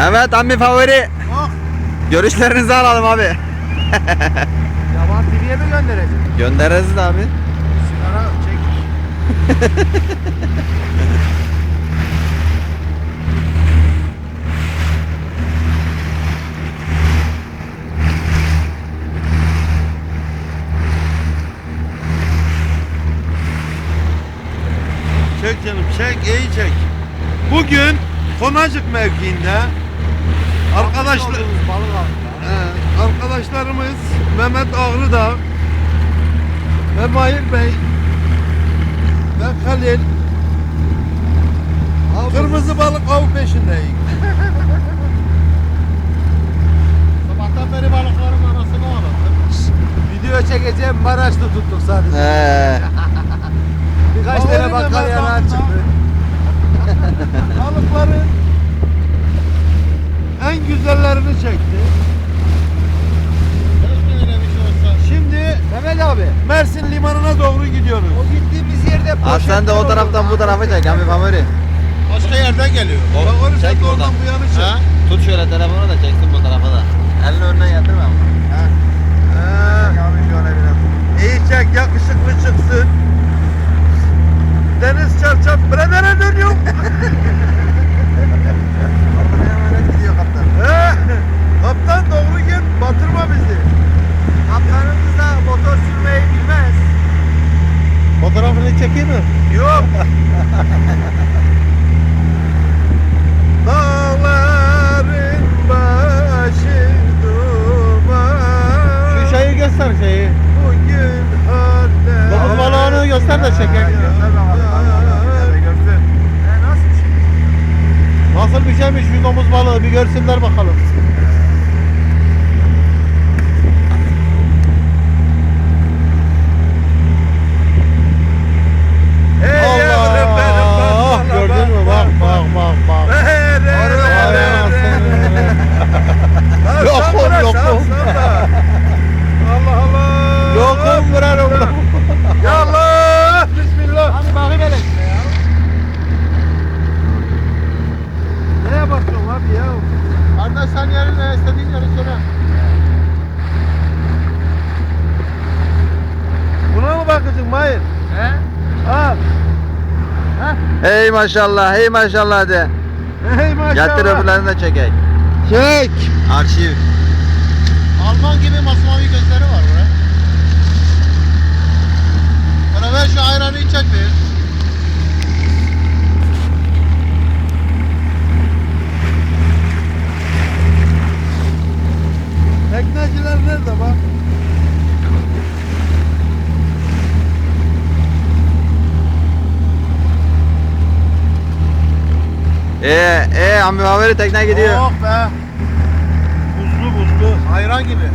Evet ammi favori. Oh. Görüşlerinizi alalım abi. Yaban TV'ye mi gönderecek? Göndeririz de abi. Sigara çek. Çek canım çek iyi çek. Bugün Konacık mevkiinde arkadaşlar Aldığımız balık aldık. He, arkadaşlarımız Mehmet Ağrıdağ ve Mahir Bey ve Halil kırmızı balık av peşindeyiz. Sabahtan beri balıkların anasını ağlattım. Video çekeceğim Maraş'ta tuttuk sadece. Ee, Birkaç tane bakkal Mehmet yana Ağrı'da. çıktı. Balıkların en güzellerini çekti. Şimdi Mehmet abi. Mersin limanına doğru gidiyoruz. O gittiğimiz yerde Aa, sen de o poşetler taraftan bu tarafa çek ammi favori. Başka yerden geliyor. Favori sen çek de oradan buradan. bu yanı çek. Ha? Tut şöyle telefonu da çeksin bu tarafa da. Elini önüne getirme ama. Dağların başı duman. Şu şeyi göster şeyi. Bugün haller. Domuz balığını göster de çeker. E nasıl bir şey? Nasıl bir şeymiş şu domuz balığı bir görsünler bakalım. Hey yavrum benim Allah! bak, Gördün mü? Bak bak bak bak. Hey, re, re, Vay re, re, anasını. re. Lan Yok sen oğlum, bırak, yok sen- oğlum. sen de. Allah Allah. Lokum vurarım lan. Ya Allah. Bismillah. Hani bakayım hele şuna ya. Neye bakıyorsun abi ya? Kardeş sen yerine istediğin yeri söyle. Buna mı bakacaksın Mahir? He? Al. Hey maşallah, hey maşallah de. Hey maşallah. Getir öbürlerini de çekek. Çek. Arşiv. Alman gibi masmavi gözleri var buraya. Bana ver şu ayranı içecek bir. Ee, ee ammi favori tekne gidiyor. Oh be. Buzlu buzlu. Ayran gibi.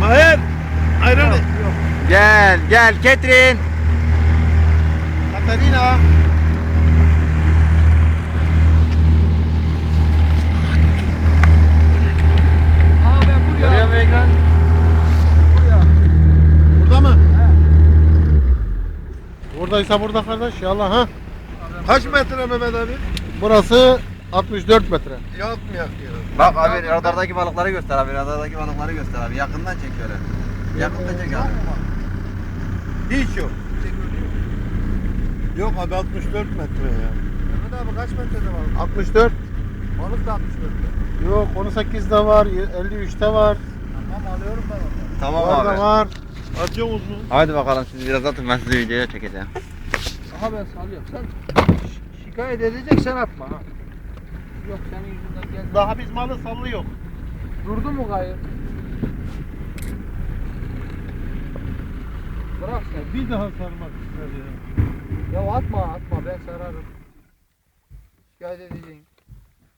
Mahir. Ayran. Gel, gel Ketrin. Katerina. Aa ben buraya. Görüyor musun ekran? Buraya. Burada mı? Buradaysa burada kardeş yallah ha. Kaç metre Mehmet abi? Burası 64 metre. Yapmayak ya. Bak abi radardaki balıkları göster abi, radardaki balıkları göster abi. Yakından çek şöyle. Yakından çek abi. Hiç yok. Yok abi 64 metre ya. Mehmet abi kaç metrede var? 64. Balık da 64'te. Yok 18'de var, 53'te var. Tamam alıyorum ben onu. Tamam Orada abi. var. Atıyor musun? Hadi bakalım siz biraz atın ben sizi videoya çekeceğim. Aha ben salıyorum. Sen şi- şikayet edeceksen atma ha. Yok senin yüzünden geldi. Daha biz malı sallıyor. Durdu mu kayıp? Bırak sen. Bir daha sarmak ister ya. Ya atma atma ben sararım. Şikayet edeceğim.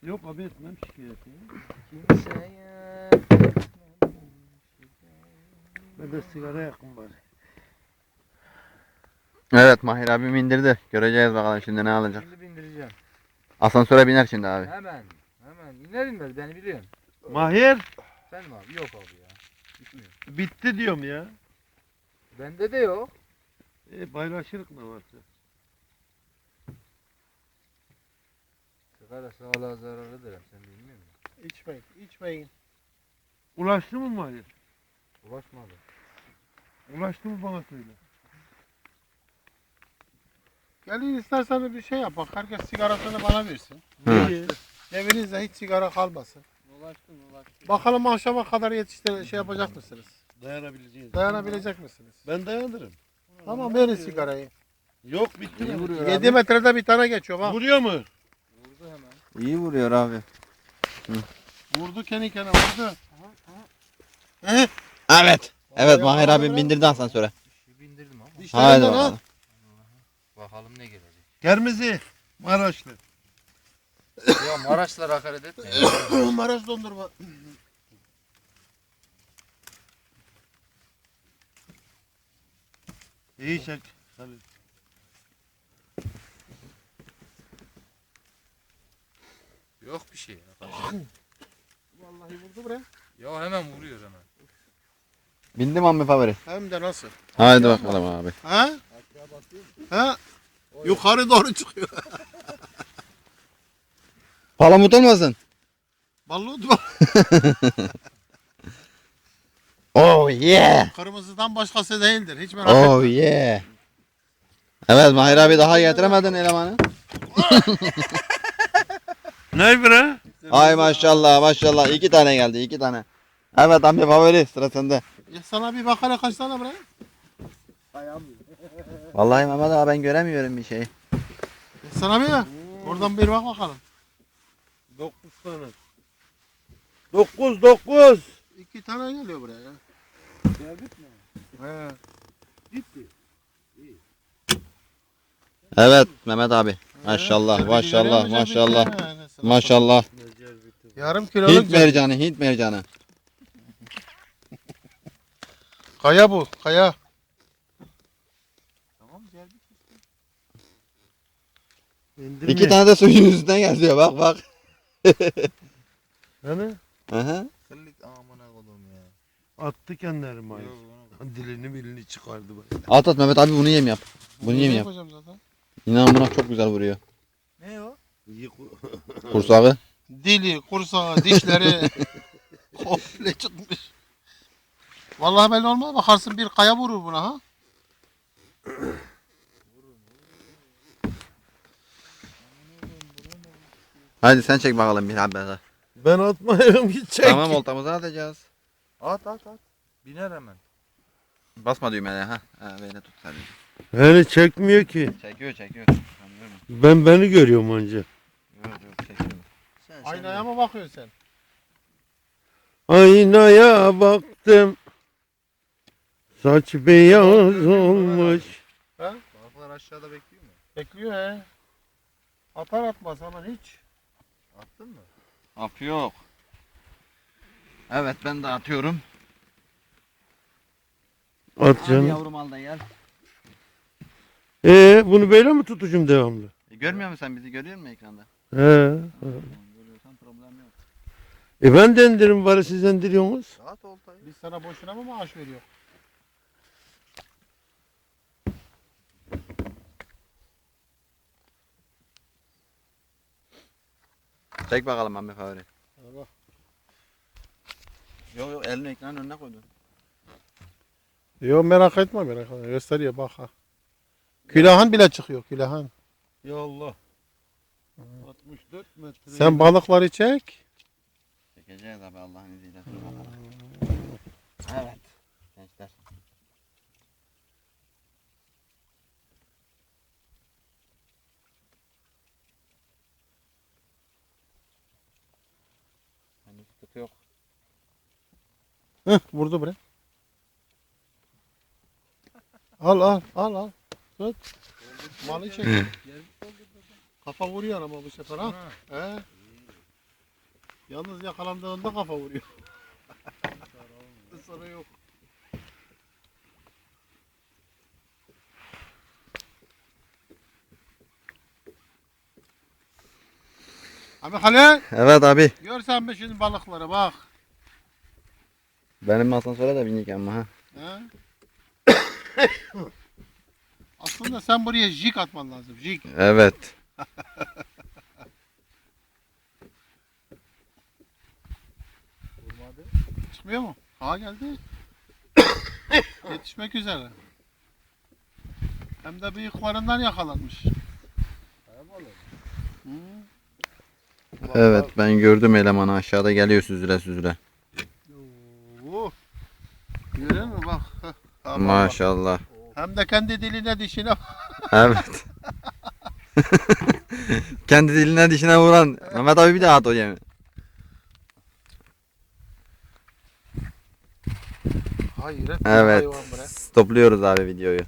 Yok abi etmem şikayeti. Kimseye. Ben de sigara yakın bari. Evet Mahir abim indirdi. Göreceğiz bakalım şimdi ne alacak. Şimdi bindireceğim. Asansöre biner şimdi abi. Hemen. Hemen. İner inmez beni biliyorsun. Mahir Sen mi abi? Yok abi ya. Gitmiyor. bitti diyorum ya. Bende de yok. E, paylaşırık mı varsa? Sigara sağlığa zararlıdır hem sen bilmiyor musun? İçmeyin, içmeyin. Ulaştı mı Mahir? Ulaşmadı. Ulaştı mı bana söyle. Gelin istersen bir şey yap bak. Herkes sigarasını bana versin. Hı. Evinizde hiç sigara kalmasın. Ulaştım ulaştım. Bakalım akşama kadar yetiştir şey yapacak mısınız? Dayanabileceğiz. Dayanabilecek misiniz? Ben dayanırım. Tamam verin sigarayı. Yok bitti vuruyor 7 metrede bir tane geçiyor bak. Vuruyor mu? Vurdu hemen. İyi vuruyor abi. Vurdu kendi kendine vurdu. Evet. Evet Mahir abi abim bindirdi asansöre. İşi bindirdim ama. Haydi Dişlerinden al. bakalım. Bakalım ne gelecek. Kermizi. Maraşlı. ya Maraşlar hakaret etme. Maraş dondurma. İyi çek. Hadi. Yok bir şey ya. Vallahi vurdu buraya. Ya hemen vuruyor hemen. Bindim abi favori. Hem de nasıl? Haydi bakalım abi. Ha? Ha? Yukarı doğru çıkıyor. Palamut olmasın? Balığı bak. Oh yeah. Kırmızıdan başkası değildir. Hiç merak etme. Oh yeah. Evet Mahir abi daha getiremedin elemanı. Ne bre? Ay maşallah maşallah iki tane geldi iki tane. Evet abi favori sıra sende. Ya sana bir bakara kaç tane buraya? Vallahi Mehmet abi ben göremiyorum bir şey. Ya Sana bir ya. Oradan bir bak bakalım. 9 tane. 9 9. İki tane geliyor buraya ya. Geldik mi? He. Gitti. Evet Mehmet abi. Maşallah maşallah maşallah. Maşallah. Yarım kiloluk Hint mercanı Hint mercanı. Kaya bu. Kaya. Tamam geldik. İndirme. İki tane de suyun yüzünden geldi bak bak. Hani? Aha. Kırlık amına kodum ya. Attı kendileri. Yok, onu- Dilini bilini çıkardı bak. At at Mehmet abi bunu yem yap. Bunu yem yap. yapacağım zaten. İnan buna çok güzel vuruyor. Ne o? İyi ku- Kursağı. Dili, kursağı, dişleri komple çıkmış. Vallahi belli olmaz. Bakarsın bir kaya vurur buna ha. Hadi sen çek bakalım bir abi. Ben atmayayım gidecek. Tamam oltamızı atacağız. At at at. Biner hemen. Basma düğmeye ha. Ha böyle tut sen. Beni çekmiyor ki. Çekiyor çekiyor. Ben beni görüyorum anca. Yok yok çekiyor. Sen, Aynaya mı bakıyorsun sen? Aynaya baktım. Saç beyaz olmuş. Balıklar aşağıda bekliyor mu? Bekliyor he. Atar atmaz hemen hiç. Attın mı? Af yok. Evet ben de atıyorum. At Hadi canım. yavrum al da gel. Ee, bunu böyle mi tutacağım devamlı? E, görmüyor musun sen bizi görüyor musun ekranda? He. Görüyorsan problem yok. E ben de indirim bari siz indiriyorsunuz. At oltayı. Biz sana boşuna mı maaş veriyor? Çek bakalım Mehmet favori. bak. Yok yok elini ekranın önüne koydun. Yok merak etme merak etme. Gösteriyor bak ha. Külahan bile çıkıyor külahan. Ya Allah. 64 metre. Sen balıkları çek. Çekeceğiz abi Allah'ın izniyle. Dur bakalım. Evet. Heh, vurdu bre. Al al al al. Tut. Malı çek. kafa vuruyor ama bu sefer ha. He. Yalnız yakalandığında kafa vuruyor. Sonra yok. Abi Halil Evet abi. görsen mi şimdi balıkları bak. Benim asansöre de bindik ama ha. Aslında sen buraya jik atman lazım. Jik. Evet. Çıkmıyor mu? Ha geldi. Yetişmek üzere. Hem de büyük varından yakalanmış. Evet ben gördüm elemanı aşağıda geliyor süzüle süzüle. Heh, tamam. Maşallah. Hem de kendi diline dişine Evet. Kendi diline dişine vuran Mehmet abi bir daha at o yemi. Hayır. Evet. Stopluyoruz abi videoyu.